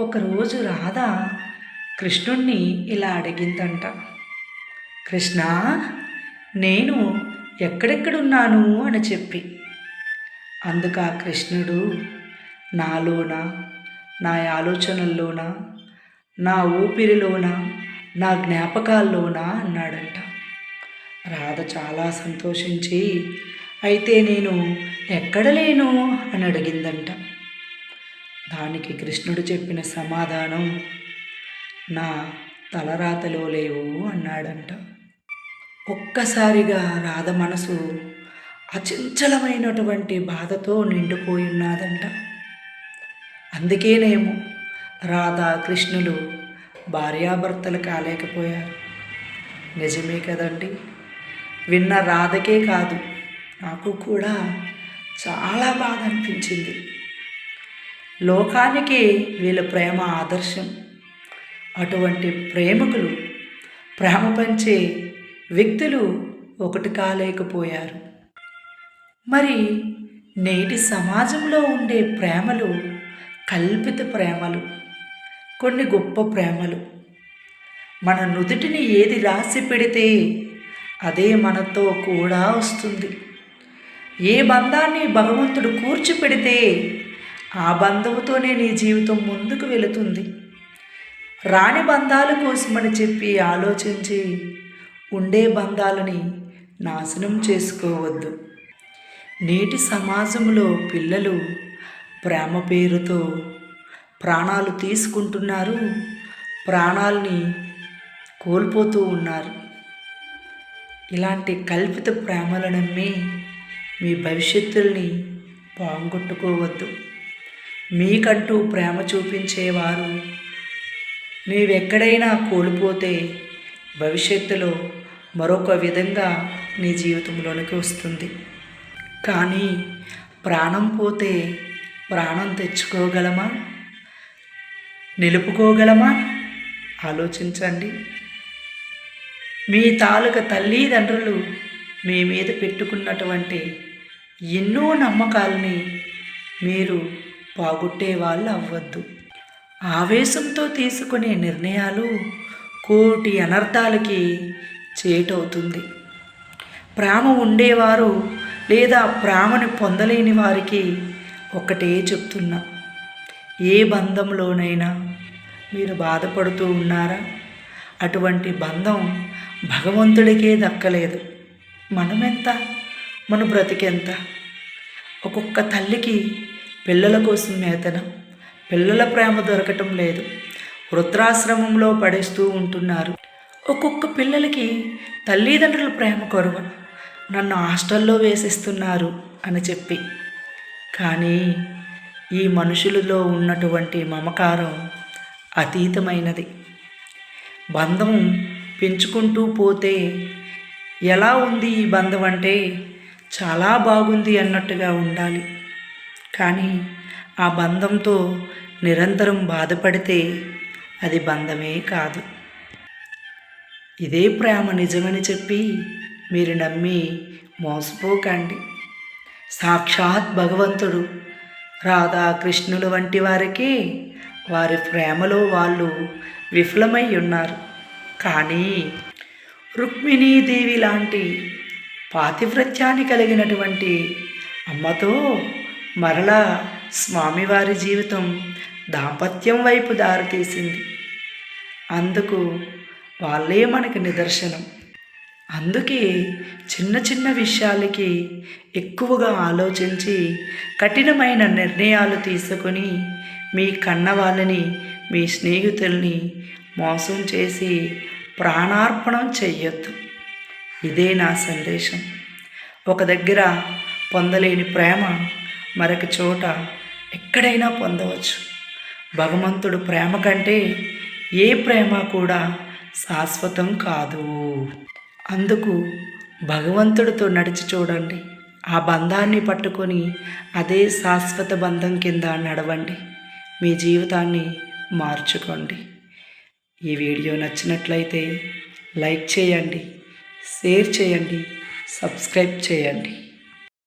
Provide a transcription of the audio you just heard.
ఒకరోజు రాధ కృష్ణుణ్ణి ఇలా అడిగిందంట. కృష్ణ నేను ఎక్కడెక్కడున్నాను? అని చెప్పి. అందుకు కృష్ణుడు నాలోన నా ఆలోచనల్లోన నా ఊపిరిలోన నా జ్ఞాపకాల్లోన? అన్నాడంట. రాధ చాలా సంతోషించి అయితే నేను ఎక్కడ లేను? అని అడిగిందంట. దానికి కృష్ణుడు చెప్పిన సమాధానం నా తలరాతలో లేవు అన్నాడంట. ఒక్కసారిగా రాధ మనసు అచంచలమైనటువంటి బాధతో నిండిపోయి ఉన్నదంట. అందుకేనేమో రాధ కృష్ణులు భార్యాభర్తలు కాలేకపోయారు. నిజమే కదండి విన్న రాధకే కాదు నాకు కూడా చాలా బాధ అనిపించింది. లోకానికి వీళ్ళ ప్రేమ ఆదర్శం. అటువంటి ప్రేమికులు ప్రేమ పంచే వ్యక్తులు ఒకటి కాలేకపోయారు. మరి నేటి సమాజంలో ఉండే ప్రేమలు కల్పిత ప్రేమలు కొన్ని గొప్ప ప్రేమలు. మన నుదుటిని ఏది రాసి పెడితే అదే మనతో కూడా వస్తుంది. ఏ బంధాన్ని భగవంతుడు కూర్చిపెడితే ఆ బంధముతోనే నీ జీవితం ముందుకు వెళుతుంది. రాని బంధాల కోసమని చెప్పి ఆలోచించి ఉండే బంధాలని నాశనం చేసుకోవద్దు. నేటి సమాజంలో పిల్లలు ప్రేమ పేరుతో ప్రాణాలు తీసుకుంటున్నారు ప్రాణాలని కోల్పోతూ ఉన్నారు. ఇలాంటి కల్పిత ప్రేమలను నమ్మి మీ భవిష్యత్తుల్ని పోగొట్టుకోవద్దు. మీకంటూ ప్రేమ చూపించేవారు. నీవెక్కడైనా కోల్పోతే భవిష్యత్తులో మరొక విధంగా నీ జీవితంలోనికి వస్తుంది. కానీ ప్రాణం పోతే ప్రాణం తెచ్చుకోగలమా? నిలుపుకోగలమా? ఆలోచించండి. మీ తాలూక తల్లిదండ్రులు మీ మీద పెట్టుకున్నటువంటి ఎన్నో నమ్మకాలని మీరు బాగుట్టే వాళ్ళు అవ్వద్దు ఆవేశంతో తీసుకునే నిర్ణయాలు కోటి అనర్థాలకి చేటవుతుంది. ప్రేమ ఉండేవారు లేదా ప్రేమని పొందలేని వారికి ఒకటే చెప్తున్నా. ఏ బంధంలోనైనా మీరు బాధపడుతూ ఉన్నారా? అటువంటి బంధం భగవంతుడికే దక్కలేదు. మనమెంత? మన బ్రతికెంత? ఒక్కొక్క తల్లికి పిల్లల కోసం మేతన. పిల్లల ప్రేమ దొరకటం లేదు. వృద్ధాశ్రమంలో పడేస్తూ ఉంటున్నారు. ఒక్కొక్క పిల్లలకి తల్లిదండ్రుల ప్రేమ కొరవ. నన్ను హాస్టల్లో వేసిస్తున్నారు అని చెప్పి. కానీ ఈ మనుషులలో ఉన్నటువంటి మమకారం అతీతమైనది. బంధం పెంచుకుంటూ పోతే ఎలా ఉంది ఈ బంధం అంటే చాలా బాగుంది అన్నట్టుగా ఉండాలి. కానీ ఆ బంధంతో నిరంతరం బాధపడితే అది బంధమే కాదు. ఇదే ప్రేమ నిజమని చెప్పి మీరు నమ్మి మోసపోకండి. సాక్షాత్ భగవంతుడు రాధాకృష్ణుల వంటి వారికి వారి ప్రేమలో వాళ్ళు విఫలమై ఉన్నారు. కానీ రుక్మిణీదేవి లాంటి పాతివ్రత్యాన్ని కలిగినటువంటి అమ్మతో మరలా స్వామివారి జీవితం దాంపత్యం వైపు దారితీసింది. అందుకు వాళ్ళే మనకి నిదర్శనం. అందుకే చిన్న చిన్న విషయాలకి ఎక్కువగా ఆలోచించి కఠినమైన నిర్ణయాలు తీసుకొని మీ కన్న వాళ్ళని మీ స్నేహితుల్ని మోసం చేసి ప్రాణార్పణం చెయ్యొద్దు. ఇదే నా సందేశం. ఒక దగ్గర పొందలేని ప్రేమ మరొక చోట ఎక్కడైనా పొందవచ్చు. భగవంతుడు ప్రేమ కంటే ఏ ప్రేమ కూడా శాశ్వతం కాదు. అందుకు భగవంతుడితో నడిచి చూడండి. ఆ బంధాన్ని పట్టుకొని అదే శాశ్వత బంధం కింద నడవండి. మీ జీవితాన్ని మార్చుకోండి. ఈ వీడియో నచ్చినట్లయితే లైక్ చేయండి షేర్ చేయండి సబ్స్క్రైబ్ చేయండి.